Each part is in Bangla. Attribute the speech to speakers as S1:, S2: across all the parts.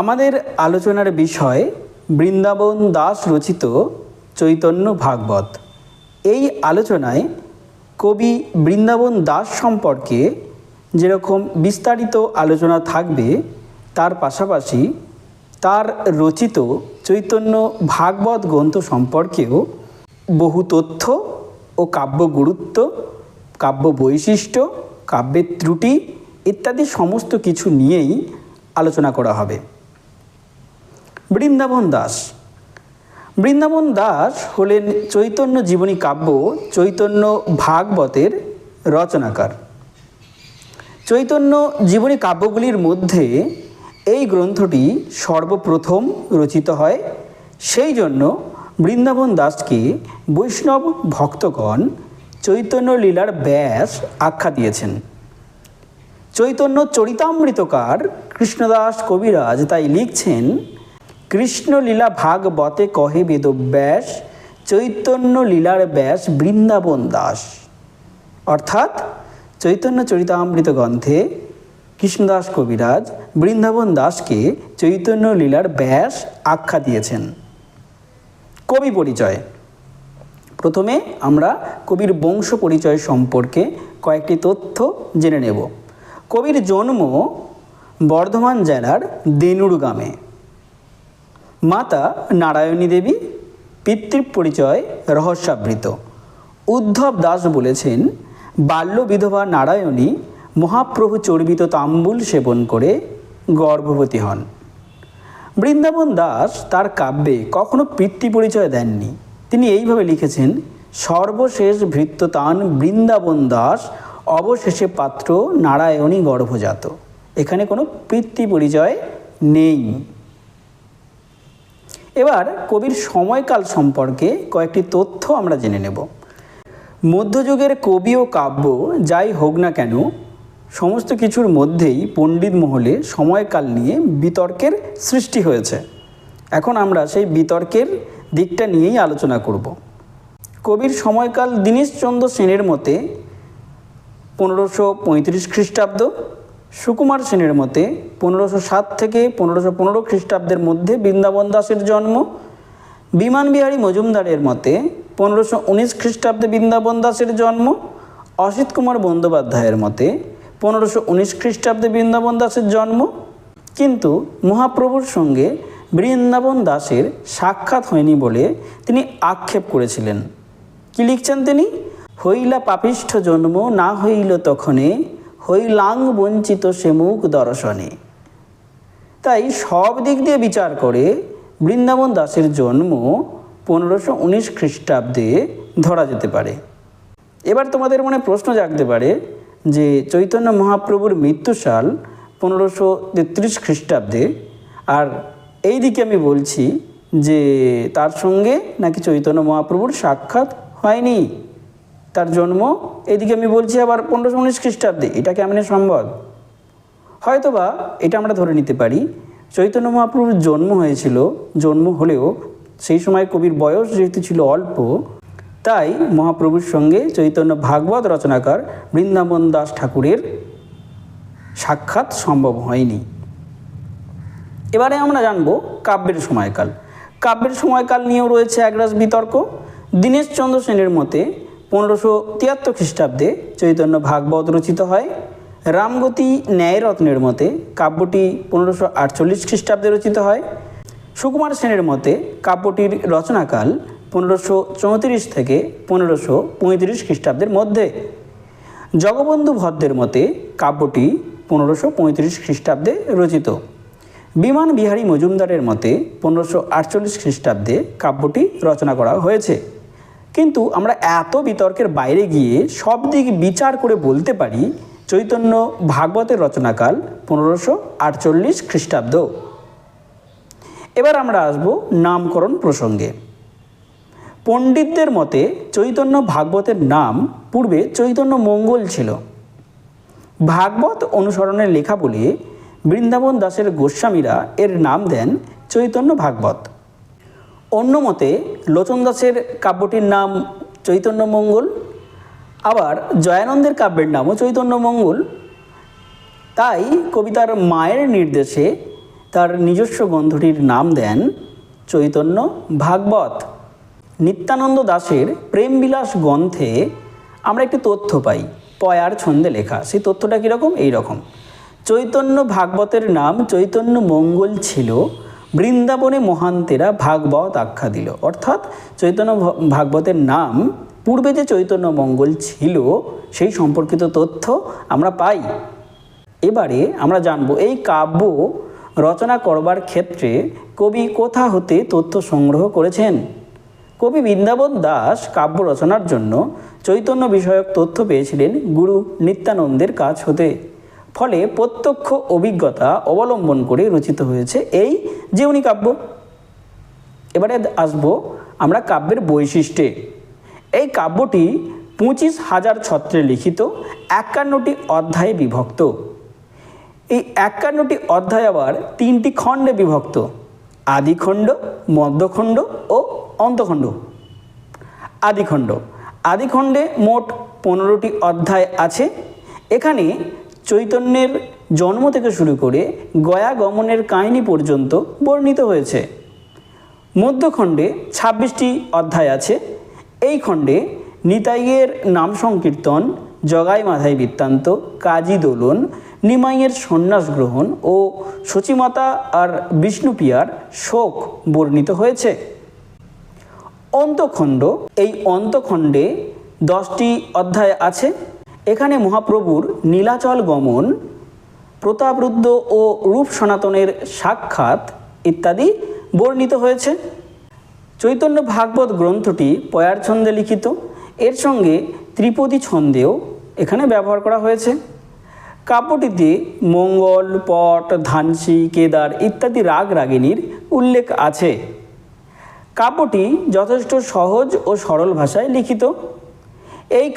S1: আমাদের আলোচনার বিষয় বৃন্দাবন দাস রচিত চৈতন্য ভাগবত। এই আলোচনায় কবি বৃন্দাবন দাস সম্পর্কে যেরকম বিস্তারিত আলোচনা থাকবে, তার পাশাপাশি তার রচিত চৈতন্য ভাগবত গ্রন্থ সম্পর্কেও বহু তথ্য ও কাব্য গুরুত্ব, কাব্য বৈশিষ্ট্য, কাব্যের ত্রুটি ইত্যাদি সমস্ত কিছু নিয়েই আলোচনা করা হবে। বৃন্দাবন দাস। বৃন্দাবন দাস হলেন চৈতন্য জীবনী কাব্য, চৈতন্য ভাগবতের রচনাকার। চৈতন্য জীবনী কাব্যগুলির মধ্যে এই গ্রন্থটি সর্বপ্রথম রচিত হয়। সেই জন্য বৃন্দাবন দাসকে বৈষ্ণব ভক্তগণ চৈতন্য লীলার ব্যাস আখ্যা দিয়েছেন। চৈতন্য চরিতামৃতকার কৃষ্ণদাস কবিরাজ তাই লিখছেন কৃষ্ণলীলা ভাগবতে কহে বেদব্যাস, চৈতন্য লীলার ব্যাস বৃন্দাবন দাস। অর্থাৎ চৈতন্য চরিতামৃত গ্রন্থে কৃষ্ণদাস কবিরাজ বৃন্দাবন দাসকে চৈতন্য লীলার ব্যাস আখ্যা দিয়েছেন। কবি পরিচয়। প্রথমে আমরা কবির বংশ পরিচয় সম্পর্কে কয়েকটি তথ্য জেনে নেব। কবির জন্ম বর্ধমান জেলার দেনুর গ্রামে। মাতা নারায়ণী দেবী পিতৃ পরিচয় রহস্যাবৃত। উদ্ধব দাস বলেছেন, বাল্য বিধবা নারায়ণী মহাপ্রভু চর্বিত তাম্বুল সেবন করে গর্ভবতী হন। বৃন্দাবন দাস তার কাব্যে কখনো পিতৃ পরিচয় দেননি। তিনি এইভাবে লিখেছেন, সর্বশেষ ভৃত্যতান বৃন্দাবন দাস, অবশেষে পাত্র নারায়ণী গর্ভজাত। এখানে কোনো পিতৃ পরিচয় নেই। এবার কবির সময়কাল সম্পর্কে কয়েকটি তথ্য আমরা জেনে নেব। মধ্যযুগের কবি ও কাব্য যাই হোক না কেন, সমস্ত কিছুর মধ্যেই পণ্ডিত মহলে সময়কাল নিয়ে বিতর্কের সৃষ্টি হয়েছে। এখন আমরা সেই বিতর্কের দিকটা নিয়েই আলোচনা করব। কবির সময়কাল দীনেশচন্দ্র সেনের মতে পনেরোশো পঁয়ত্রিশ খ্রিস্টাব্দ সুকুমার সেনের মতে পনেরোশো সাত থেকে পনেরোশো পনেরো খ্রিস্টাব্দের মধ্যে বৃন্দাবন দাসের জন্ম। বিমান বিহারী মজুমদারের মতে পনেরোশো উনিশ খ্রিস্টাব্দে বৃন্দাবন দাসের জন্ম। অসিত কুমার বন্দ্যোপাধ্যায়ের মতে পনেরোশো উনিশ খ্রিস্টাব্দে বৃন্দাবন দাসের জন্ম। কিন্তু মহাপ্রভুর সঙ্গে বৃন্দাবন দাসের সাক্ষাৎ হয়নি বলে তিনি আক্ষেপ করেছিলেন। কি লিখছেন তিনি? হইলা পাপিষ্ঠ জন্ম না হইল তখনে হইলাং বঞ্চিত সে মুখ দর্শনে। তাই সব দিক দিয়ে বিচার করে বৃন্দাবন দাসের জন্ম পনেরোশো উনিশ খ্রিস্টাব্দে ধরা যেতে পারে। এবার তোমাদের মনে প্রশ্ন জাগতে পারে যে চৈতন্য মহাপ্রভুর মৃত্যুসাল পনেরোশো তেত্রিশ খ্রিস্টাব্দে, আর এই দিকে আমি বলছি যে তার সঙ্গে নাকি চৈতন্য মহাপ্রভুর সাক্ষাৎ হয়নি? তার জন্ম, এদিকে আমি বলছি আবার পনেরোশো উনিশ খ্রিস্টাব্দে, এটা কেমন সম্ভব হয়তোবা এটা আমরা ধরে নিতে পারি, চৈতন্য মহাপ্রভুর জন্ম হয়েছিল, জন্ম হলেও সেই সময় কবির বয়স যেহেতু ছিল অল্প, তাই মহাপ্রভুর সঙ্গে চৈতন্য ভাগবত রচনাকার বৃন্দাবন দাস ঠাকুরের সাক্ষাৎ সম্ভব হয়নি। এবারে আমরা জানব কাব্যের সময়কাল। কাব্যের সময়কাল নিয়েও রয়েছে একরাশ বিতর্ক। দীনেশচন্দ্র সেনের মতে পনেরোশো তিয়াত্তর খ্রিস্টাব্দে চৈতন্য ভাগবত রচিত হয়। রামগতি ন্যায়রত্নের মতে কাব্যটি পনেরোশো আটচল্লিশ খ্রিস্টাব্দে রচিত হয়। সুকুমার সেনের মতে কাব্যটির রচনাকাল পনেরোশো চৌত্রিশ থেকে পনেরোশো পঁয়ত্রিশ খ্রিস্টাব্দের মধ্যে। জগবন্ধু ভদ্রের মতে কাব্যটি পনেরোশো পঁয়ত্রিশ খ্রিস্টাব্দে রচিত। বিমান বিহারী মজুমদারের মতে পনেরোশো আটচল্লিশ খ্রিস্টাব্দে কাব্যটি রচনা করা হয়েছে। কিন্তু আমরা এত বিতর্কের বাইরে গিয়ে সব দিক বিচার করে বলতে পারি চৈতন্য ভাগবতের রচনাকাল পনেরোশো আটচল্লিশ খ্রিস্টাব্দ। এবার আমরা আসব নামকরণ প্রসঙ্গে। পণ্ডিতদের মতে চৈতন্য ভাগবতের নাম পূর্বে চৈতন্য মঙ্গল ছিল। ভাগবত অনুসরণের লেখা বলে বৃন্দাবন দাসের গোস্বামীরা এর নাম দেন চৈতন্য ভাগবত। অন্য মতে লোচন দাসের কাব্যটির নাম চৈতন্য মঙ্গল, আবার জয়ানন্দের কাব্যের নামও চৈতন্য মঙ্গল। তাই কবিতার মায়ের নির্দেশে তার নিজস্ব গ্রন্থটির নাম দেন চৈতন্য ভাগবত। নিত্যানন্দ দাশের প্রেমবিলাস গ্রন্থে আমরা একটি তথ্য পাই, পয়ার ছন্দে লেখা। সেই তথ্যটা কীরকম? এই রকম চৈতন্য ভাগবতের নাম চৈতন্য মঙ্গল ছিল বৃন্দাবনে মহান্তেরা ভাগবত আখ্যা দিল। অর্থাৎ চৈতন্য ভাগবতের নাম, পূর্বে যে চৈতন্য মঙ্গল ছিল, সেই সম্পর্কিত তথ্য আমরা পাই। এবারে আমরা জানব, এই কাব্য রচনা করবার ক্ষেত্রে কবি কোথা হতে তথ্য সংগ্রহ করেছেন? কবি বৃন্দাবন দাস কাব্য রচনার জন্য চৈতন্য বিষয়ক তথ্য পেয়েছিলেন গুরু নিত্যানন্দের কাছ হতে। ফলে প্রত্যক্ষ অভিজ্ঞতা অবলম্বন করে রচিত হয়েছে এই জীবনী কাব্য। এবারে আসব আমরা কাব্যের বৈশিষ্ট্যে। এই কাব্যটি পঁচিশ হাজার ছত্রে লিখিত, একান্নটি অধ্যায়ে বিভক্ত। এই একান্নটি অধ্যায় আবার তিনটি খণ্ডে বিভক্ত, আদিখণ্ড, মধ্যখণ্ড ও অন্তখণ্ড। আদিখণ্ড, আদিখণ্ডে মোট পনেরোটি অধ্যায় আছে। এখানে চৈতন্যের জন্ম থেকে শুরু করে গয়া গমনের কাহিনী পর্যন্ত বর্ণিত হয়েছে। মধ্যখণ্ডে ছাব্বিশটি অধ্যায় আছে। এই খণ্ডে নিতাইয়ের নাম সংকীর্তন, জগাই মাথায় বৃত্তান্ত, কাজী দোলন, নিমাইয়ের সন্ন্যাস গ্রহণ ও সচিমাতা আর বিষ্ণুপ্রিয়ার শোক বর্ণিত হয়েছে। অন্তখণ্ড, এই অন্তখণ্ডে দশটি অধ্যায় আছে। এখানে মহাপ্রভুর নীলাচল গমন, প্রতাপরুদ্ধ ও রূপ সনাতনের সাক্ষাৎ ইত্যাদি বর্ণিত হয়েছে। চৈতন্য ভাগবত গ্রন্থটি পয়ার ছন্দে লিখিত। এর সঙ্গে ত্রিপদী ছন্দেও এখানে ব্যবহার করা হয়েছে। কাব্যটিতে মঙ্গল, পট, ধানসি, কেদার ইত্যাদি রাগ রাগিনীর উল্লেখ আছে। কাব্যটি যথেষ্ট সহজ ও সরল ভাষায় লিখিত।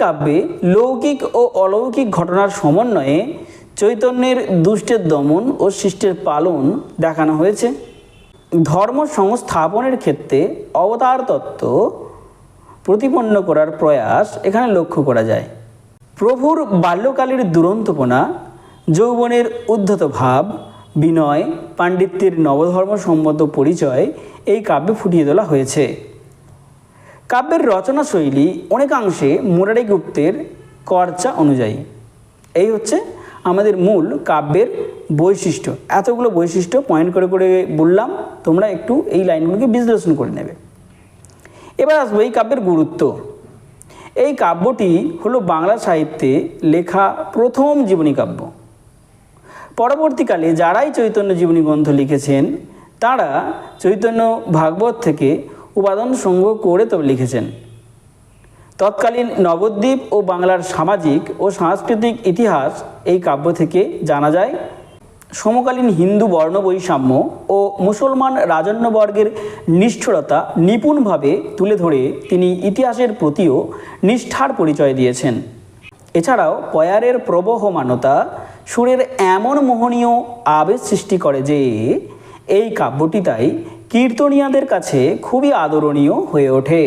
S1: কাব্যে লৌকিক ও অলৌকিক ঘটনার সমন্বয়ে চৈতন্যের দুষ্টের দমন ও শিষ্টের পালন দেখানো হয়েছে। ধর্ম সংস্থাপনের ক্ষেত্রে অবতার তত্ত্ব প্রতিপন্ন করার প্রয়াস এখানে লক্ষ্য করা যায়। প্রভুর বাল্যকালের দুরন্তপনা, যৌবনের উদ্ধত ভাব, বিনয়, পাণ্ডিত্যের নবধর্ম সম্মত পরিচয় এই কাব্যে ফুটিয়ে তোলা হয়েছে। কাব্যের রচনা শৈলী অনেকাংশে মুরারি গুপ্তের কর্চা অনুযায়ী। এই হচ্ছে আমাদের মূল কাব্যের বৈশিষ্ট্য। এতগুলো বৈশিষ্ট্য পয়েন্ট করে করে বললাম, তোমরা একটু এই লাইনগুলোকে বিশ্লেষণ করে নেবে। এবার আসব এই কাব্যের গুরুত্ব। এই কাব্যটি হলো বাংলা সাহিত্যে লেখা প্রথম জীবনী কাব্য। পরবর্তীকালে যারাই চৈতন্য জীবনী গ্রন্থ লিখেছেন, তারা চৈতন্য ভাগবত থেকে উপাদান সংগ্রহ করে তবে লিখেছেন। তৎকালীন নবদ্বীপ ও বাংলার সামাজিক ও সাংস্কৃতিক ইতিহাস এই কাব্য থেকে জানা যায়, সমকালীন হিন্দু বর্ণ বৈষম্য ও মুসলমান রাজন্যবর্গের নিষ্ঠুরতা নিপুণভাবে তুলে ধরে তিনি ইতিহাসের প্রতিও নিষ্ঠার পরিচয় দিয়েছেন। এছাড়াও পয়ারের প্রবহমানতা সুরের এমন মোহনীয় আবেশ সৃষ্টি করে যে এই কাব্যটি তাই কীর্তনীয়াদের কাছে খুবই আদরণীয় হয়ে ওঠে।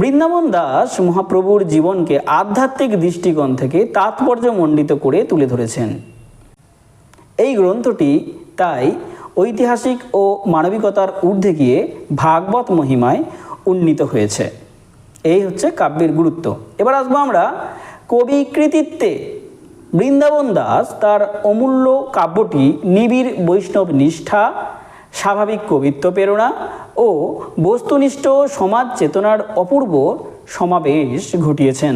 S1: বৃন্দাবন দাস মহাপ্রভুর জীবনকে আধ্যাত্মিক দৃষ্টিকোণ থেকে তাৎপর্যমণ্ডিত করে তুলে ধরেছেন। এই গ্রন্থটি তাই ঐতিহাসিক ও মানবিকতার ঊর্ধ্বে গিয়ে ভাগবত মহিমায় উন্নীত হয়েছে। এই হচ্ছে কাব্যের গুরুত্ব। এবার আসব আমরা কবি কৃতিত্বে বৃন্দাবন দাস তার অমূল্য কাব্যটি নিবিড় বৈষ্ণব নিষ্ঠা স্বাভাবিক কবিত্ব প্রেরণা ও বস্তুনিষ্ঠ সমাজ চেতনার অপূর্ব সমাবেশ ঘটিয়েছেন।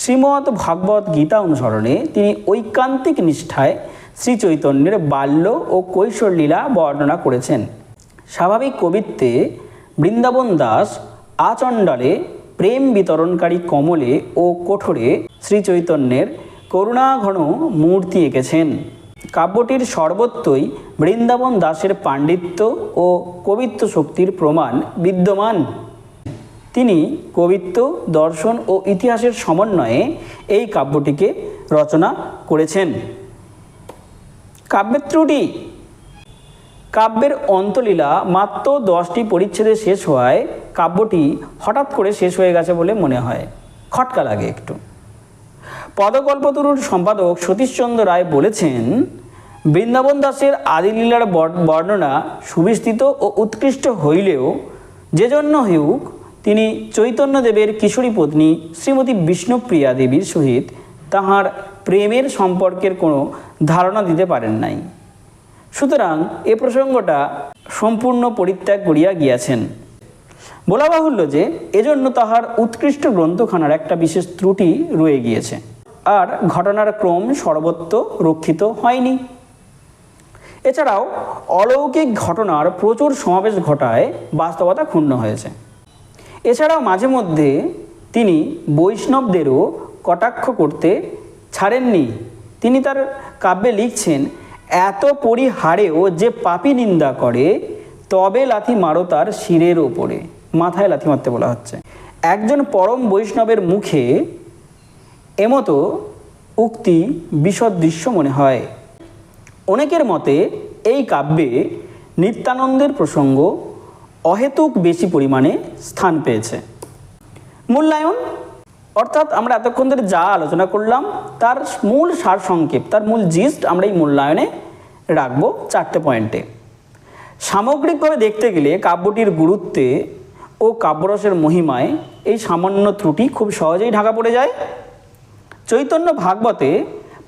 S1: শ্রীমৎ ভাগবত গীতা অনুসরণে তিনি ঐকান্তিক নিষ্ঠায় শ্রী চৈতন্যের বাল্য ও কৈশোর লীলা বর্ণনা করেছেন। স্বাভাবিক কবিত্বে বৃন্দাবন দাস আচণ্ডালে প্রেম বিতরণকারী কমলে ও কঠোরে শ্রী চৈতন্যের করুণাঘন মূর্তি এঁকেছেন। কাব্যটির সর্বত্রই বৃন্দাবন দাসের পাণ্ডিত্য ও কবিত্ব শক্তির প্রমাণ বিদ্যমান। তিনি কবিত্ব, দর্শন ও ইতিহাসের সমন্বয়ে এই কাব্যটিকে রচনা করেছেন। কাব্যের ত্রুটি? কাব্যের অন্তলীলা মাত্র দশটি পরিচ্ছেদে শেষ হওয়ায় কাব্যটি হঠাৎ করে শেষ হয়ে গেছে বলে মনে হয়। খটকা লাগে একটু। পদকল্পতরুর সম্পাদক সতীশচন্দ্র রায় বলেছেন বৃন্দাবন দাসের আদিলীলার বর- বর্ণনা সুবিস্তৃত ও উৎকৃষ্ট হইলেও যে জন্য হেউক, তিনি চৈতন্যদেবের কিশোরী পত্নী শ্রীমতী বিষ্ণুপ্রিয়া দেবীর সহিত তাহার প্রেমের সম্পর্কের কোনো ধারণা দিতে পারেন নাই। সুতরাং এ প্রসঙ্গটা সম্পূর্ণ পরিত্যাগ করিয়া গিয়াছেন। বলা বাহুল্য যে, এজন্য তাহার উৎকৃষ্ট গ্রন্থখানার একটা বিশেষ ত্রুটি রয়ে গিয়েছে। আর ঘটনার ক্রম সর্বত্র রক্ষিত হয়নি। এছাড়াও অলৌকিক ঘটনার প্রচুর সমাবেশ ঘটায় বাস্তবতা ক্ষুণ্ণ হয়েছে। এছাড়াও মাঝে মধ্যে তিনি বৈষ্ণবদেরও কটাক্ষ করতে ছাড়েননি। তিনি তার কাব্যে লিখছেন, এত পরিহারেও যে পাপি নিন্দা করে, তবে লাথি মারো তার শিরের ওপরে মাথায় লাথি মারতে বলা হচ্ছে। একজন পরম বৈষ্ণবের মুখে এমতো উক্তি বিশদ দৃশ্য মনে হয়। অনেকের মতে এই কাব্যে নিত্যানন্দের প্রসঙ্গ অহেতুক বেশি পরিমাণে স্থান পেয়েছে। মূল্যায়ন, অর্থাৎ আমরা এতক্ষণ ধরে যা আলোচনা করলাম, তার মূল সারসংক্ষেপ তার মূল জিস্ট আমরা এই মূল্যায়নে রাখব চারটে পয়েন্টে সামগ্রিকভাবে দেখতে গেলে কাব্যটির গুরুত্বে ও কাব্যরসের মহিমায় এই সামান্য ত্রুটি খুব সহজেই ঢাকা পড়ে যায়। চৈতন্য ভাগবতে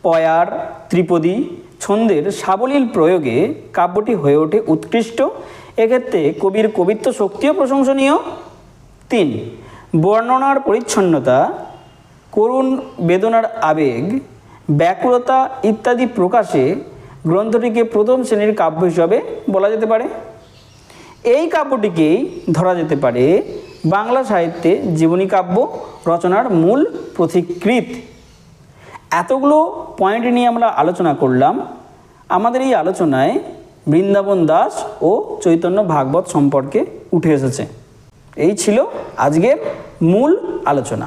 S1: পয়ার, ত্রিপদী ছন্দের সাবলীল প্রয়োগে কাব্যটি হয়ে ওঠে উৎকৃষ্ট। এক্ষেত্রে কবির কবিত্ব শক্তিও প্রশংসনীয়। তিন, বর্ণনার পরিচ্ছন্নতা, করুণ বেদনার আবেগ, ব্যাকুলতা ইত্যাদি প্রকাশে গ্রন্থটিকে প্রথম শ্রেণির কাব্য হিসাবে বলা যেতে পারে। এই কাব্যটিকেই ধরা যেতে পারে বাংলা সাহিত্যে জীবনী কাব্য রচনার মূল পথিকৃত এতগুলো পয়েন্ট নিয়ে আমরা আলোচনা করলাম। আমাদের এই আলোচনায় বৃন্দাবন দাস ও চৈতন্য ভাগবত সম্পর্কে উঠে এসেছে। এই ছিল আজকের মূল আলোচনা।